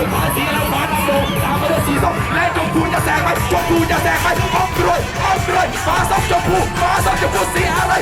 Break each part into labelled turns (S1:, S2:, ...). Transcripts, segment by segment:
S1: สุายสีอะไรฟ้าโดตามมาด้วยสีส้
S2: มและชมพูจะแซงไปชมพูจะแซงไปอ้อมรวยอ้อมรวยฟ้าซ้มชมพูฟ้าซ้มชมพูสีอะไร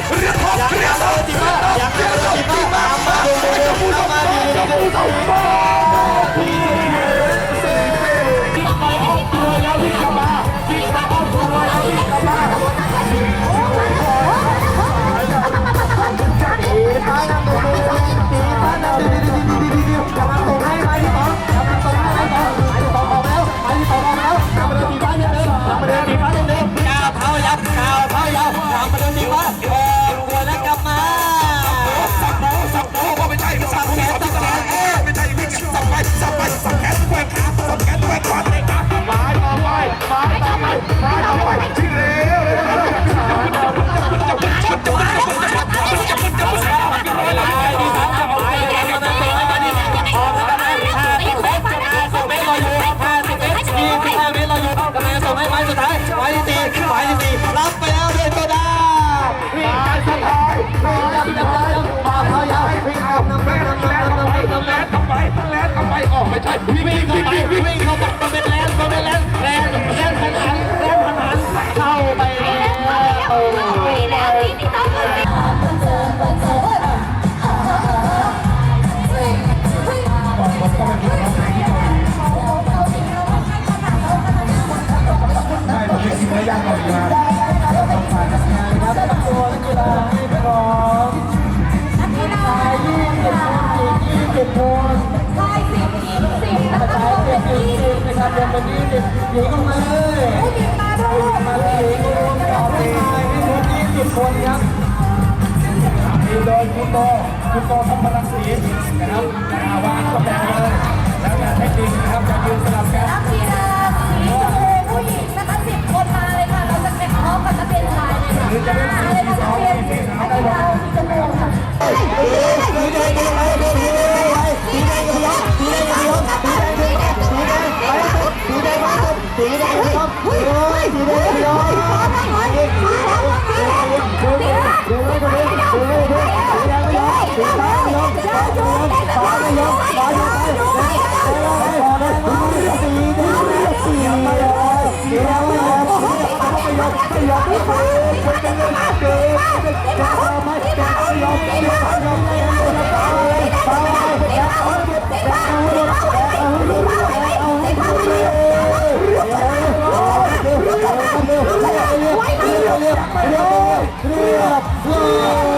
S2: โอ้ยแล้วนี่อง
S1: คนที่ยากกว่าอีกนะต้านงานครับตัวนักกีฬห้า
S2: ยี่สิบคนยี่สิบคนใช่สิบสิบแล้วก็
S1: เป็น
S2: ยี่
S1: สิบนะบยี่สิบหนีออกมาเลย คนครับ
S2: มีเดินคุณโตคุณโตทำพลังสีนะครับวางตำแหน่งเลย แล้วงาทคนินะครับจะยืนสลับกัน
S3: นักกีฬาสีชมพูผู้หญิงนะคะสิคนมาเลยค่ะ เราจะแข่งพอมกับนักเรียนชายเลยค่ะมาเลยค่ะนักเรียนนักกีฬาสีชมพูค่ะ
S1: สีแดง
S2: Let's go!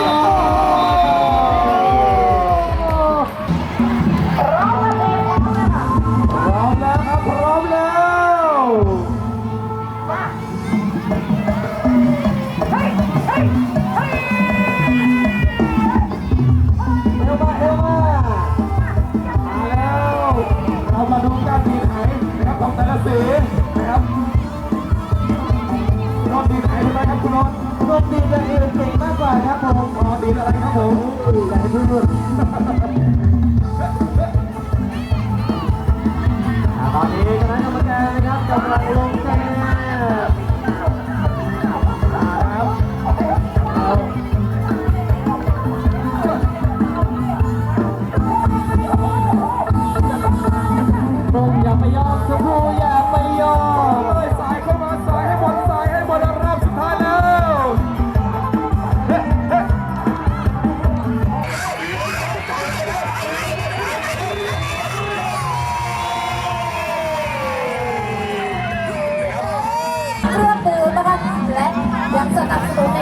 S2: คุณนดีแต่อื่นเก่งมากกว่าครับผมขอดีอะไรครับผมใหญ่เพื่อนตอนนี้คณะกรรมการนะครับกำลังลง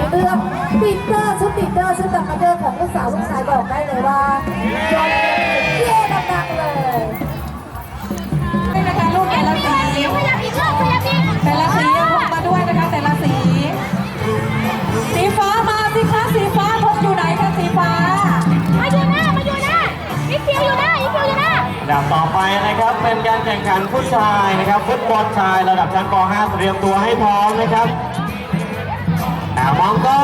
S2: เติ
S1: ดเดอร์ชุดแต่งกระเดอร์ของลูกสาวลูกชายบอกได้เลยว่ายอดเยี่ยมดังเลย
S4: นี่นะคะลูกแต่ละสี
S1: ขยับอีกรอบขยับอีก
S4: แต่ละสียังพกมาด้วยนะคะแต่ละสี สีฟ้ามาสิคะสีฟ้าพกอยู่ไหนคะสีฟ้า
S1: มาอยู่หน้ามาอยู่หน้าอีคิวอยู่หน้าอีคิวอยู่หน้า
S2: ดับต่อไปนะครับเป็นการแข่งขันฟุตชายนะครับฟุตบอลชายระดับชั้นป .5 เตรียมตัวให้พร้อมนะครับ อ่า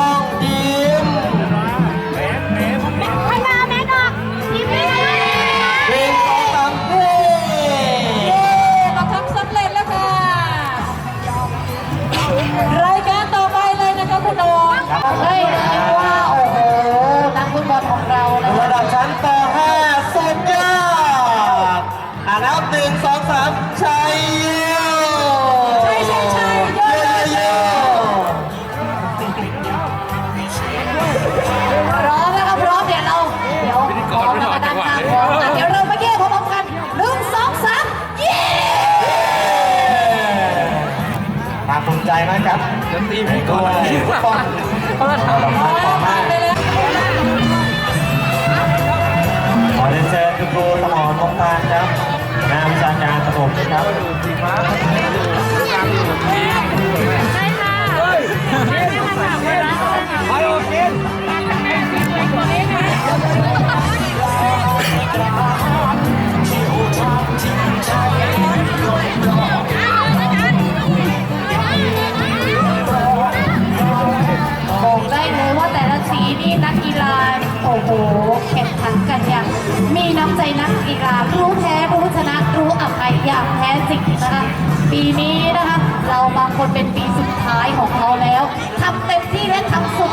S4: ร้อม
S1: แล้วก็ด้านข้างพร้อมอะเดี๋ยวเรามาแก้พร้อมๆกันหนึ่งสองสามเย้
S2: ภาคภูมิใจมากครับ
S5: จะตีผมก่อน
S2: ด้วยป้อนเปิดทางต่อ
S4: ผ่านไปแล้
S2: ขอเรียนเชิญคุณครูสมรมงคานครับงานวิชาการระบบนะครับ
S1: บอกได้เลยว่าแต่ละสีนี่นักกีฬาโอ้โหแข่งขันกันอย่างมีน้ำใจนักกีฬารู้แพ้รู้ชนะรู้อภัยอย่างแท้จริงนะคะปีนี้นะคะ เราบางคนเป็นปีสุดท้ายของเขาแล้วทำเต็มที่และทำสุด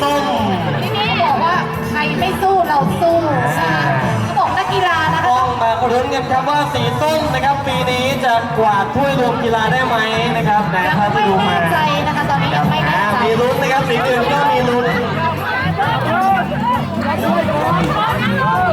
S1: สีส้ม ที่นี่บอกว่าใครไม่สู้เราสู้เขาบอกนักกีฬานะคะ
S2: ต้องมาลุ้นกันครับว่าสีส้มนะครับปีนี้จะกวาดถ้วยรวมกีฬาได้ไหมนะครับใน
S1: ยัง
S2: ภาพ
S1: ไม่
S2: ที่ดู
S1: แน่
S2: มา
S1: ใจนะคะตอนนี้ยังไม่แน่
S2: อ่า
S1: ใจ
S2: มีลุ้นนะครับสีอื่นก็มีลุ้นรัก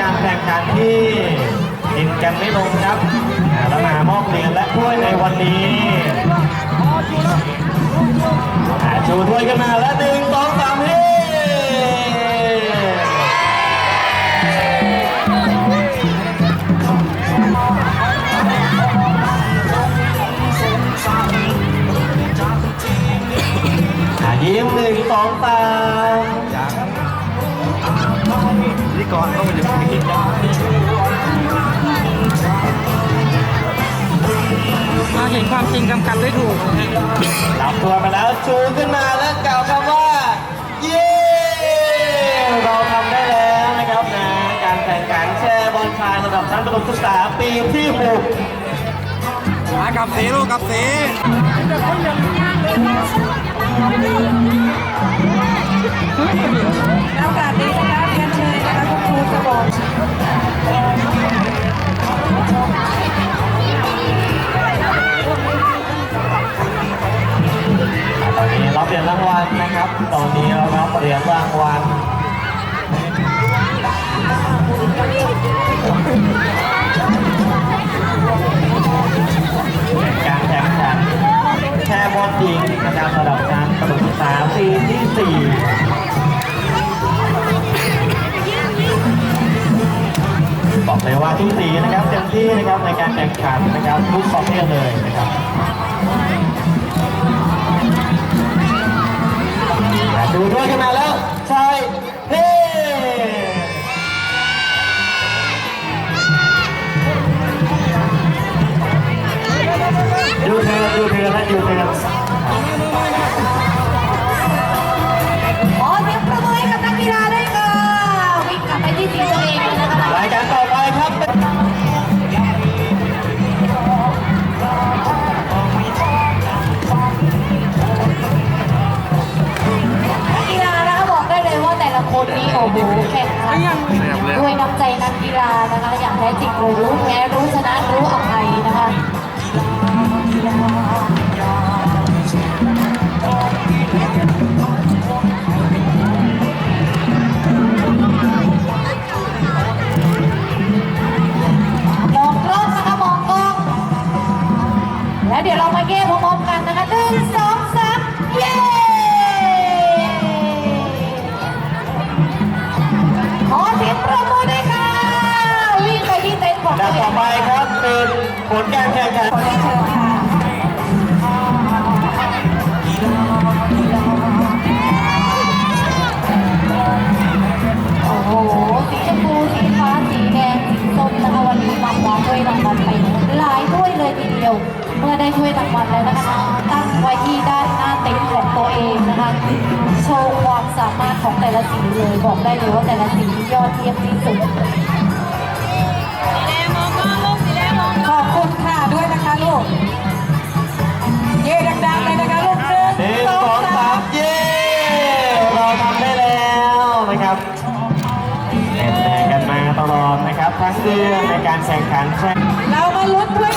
S2: การแข่งขันที่กินกันไม่ลงครับนะแล้วมามอบเหรียญและถ้วยในวันนี้ชูถ้วยกันมาแล้วหนึ่งสองสามเฮ้อ่ยิ้มหนึ่งสองสาม
S5: พิธีกรต้องมาอยู่ที่นี่
S4: มาเห็นความจริงกำกับได้ถูก
S2: จับตัวไปแล้วชูขึ้นมาแล้วกล่าวคำว่า เย้เราทำได้แล้วนะครับนะการแข่งขันแชร์บอลชายระดับชั้นประถมศึกษาปีที่6
S5: มากับสีลูกกับสี
S4: ในวันที่สี่
S2: นะครับเต็มที่นะครับในการแข่งขันนะครับทุกประเภทเลยนะครับดูด้วยกันมาแล้วชายเฮ้ดูเธอดูเธอและดูเธอ
S1: ว่าแต่ละคนนี้โอ้โหแข่งขันด้วยน้ำใจนักกีฬานะคะอย่างแท้จริงเลยรู้แพ้รู้ชนะรู้อภัยนะคะมองกล้องนะคะมองกล้องแล้วเดี๋ยวเรามาเย่ ไป
S2: ครับเป็นผลการแข่งขัน
S1: โอ้โห สีชมพู สีฟ้า สีแดง สีส้มนะคะวันนี้มาคว้าถ้วยรางวัลไปหลายถ้วยเลยทีเดียว เมื่อได้ถ้วยรางวัลแล้วนะคะ ตั้งไว้ที่ด้านหน้าเต็นท์ของตัวเองนะคะ โชว์ความสามารถของแต่ละสีเลย บอกได้เลยว่าแต่ละสียอดเยี่ยมที่สุด
S4: สื้อ
S2: ในการแข่งขันแข่ง
S4: เรามาลุ้นถ้วย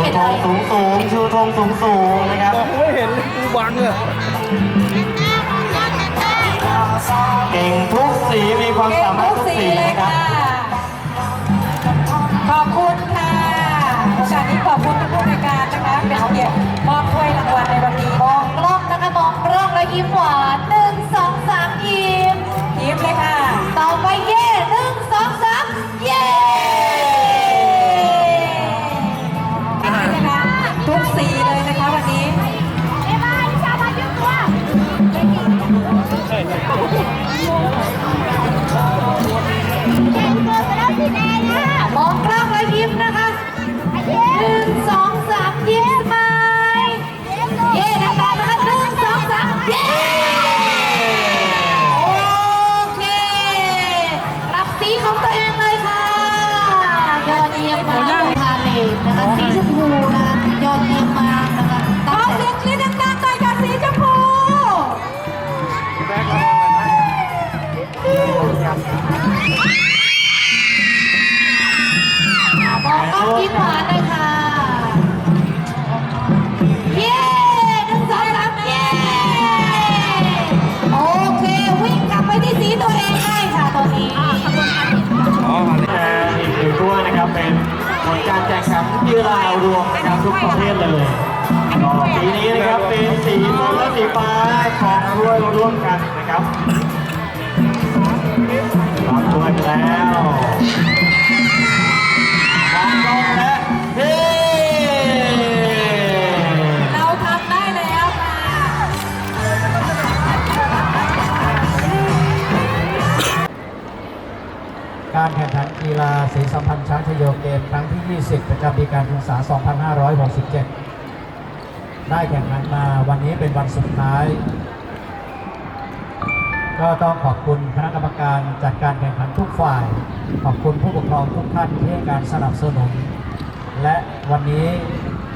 S4: ไม่ชูเป็
S1: น
S2: ธ
S1: ไร
S2: งสูงสูงชูธงสูงสูงนะครับ
S5: ไม่เห็นกูบังเลย
S2: เก่งทุกสีมีความ
S4: เก่
S2: สางมารถ
S4: ทุ
S2: ทุ
S4: ก
S2: ก
S4: สี
S2: สี
S4: เลย
S2: นะครับ
S4: ค่ะขอบคุณค่ะโอกาสนี้ขอบคุณทุกผู้ในวยการนะคะเป็นเกียรติมอบถ้วยรางวัลในวันนี้
S1: มองกล้องนะคะมองกล้องแล้วยิ้มหวานหนึ่งสองสามยิ้ม
S4: ยิ้มเลยค่ะ
S1: ต่อไปเย่ห ยิ้มหวานเลยค่ะ เย้หนึ่งสองสามเย้โอเค วิ่งกลับไปที่สีตัวเองได้ค่ะตอนนี้
S5: อ๋อมา
S2: แต่อีกหนึ่งด้วยนะครับ เป็นผลการแข่งขันกีฬารวมนะครับทุกประเภทเลยก็ปีนี้นะครับเป็นสีส้มและสีฟ้าของถ้วยร่วมกันนะครับรับถ้วยแล้ว
S6: 20 ประจำปีการศึกษา 2567 ได้แข่งขันมาวันนี้เป็นวันสุดท้าย ก็ต้องขอบคุณคณะกรรมการจัดการแข่งขันทุกฝ่าย ขอบคุณผู้ปกครองทุกท่านที่ให้การสนับสนุน และวันนี้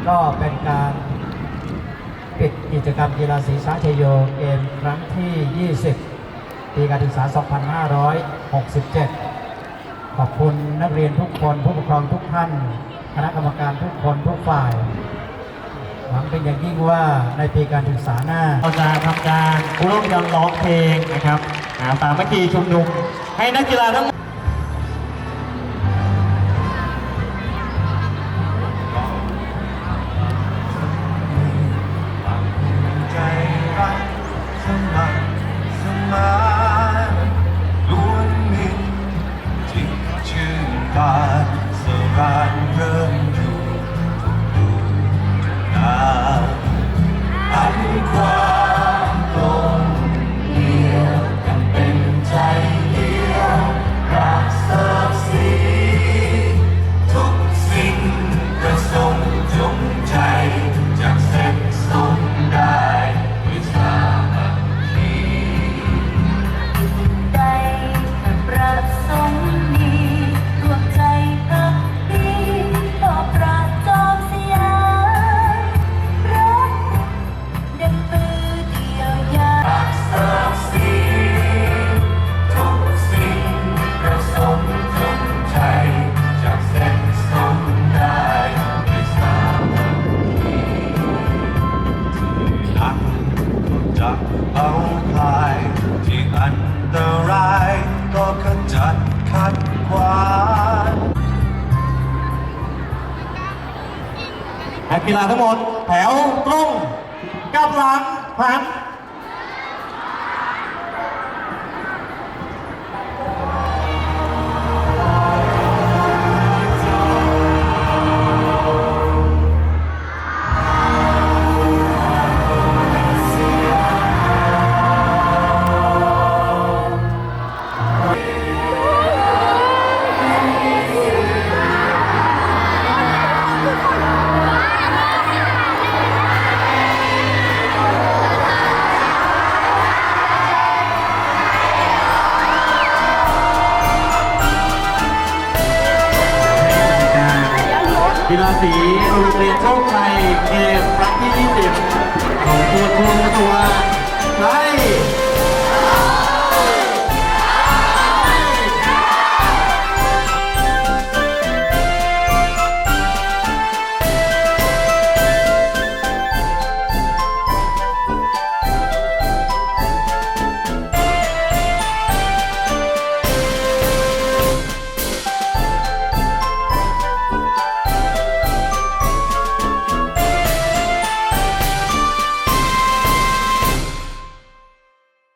S6: ก็เป็นการปิดกิจกรรมกีฬาสีช้าชโยเกมครั้งที่ 20 ปีการศึกษา 2567 ขอบคุณนักเรียนทุกคนผู้ปกครองทุกท่าน คณะกรรมการทุกคนทุกฝ่าย หวังเป็นอย่างยิ่งว่าในปีการศึกษาหน้า
S7: เราจะทำการร่วมกันร้องเพลงนะครับ
S2: ตามเมื่อกี้ชุมนุม
S8: ให้นั
S2: กกี
S7: ฬาทั้ง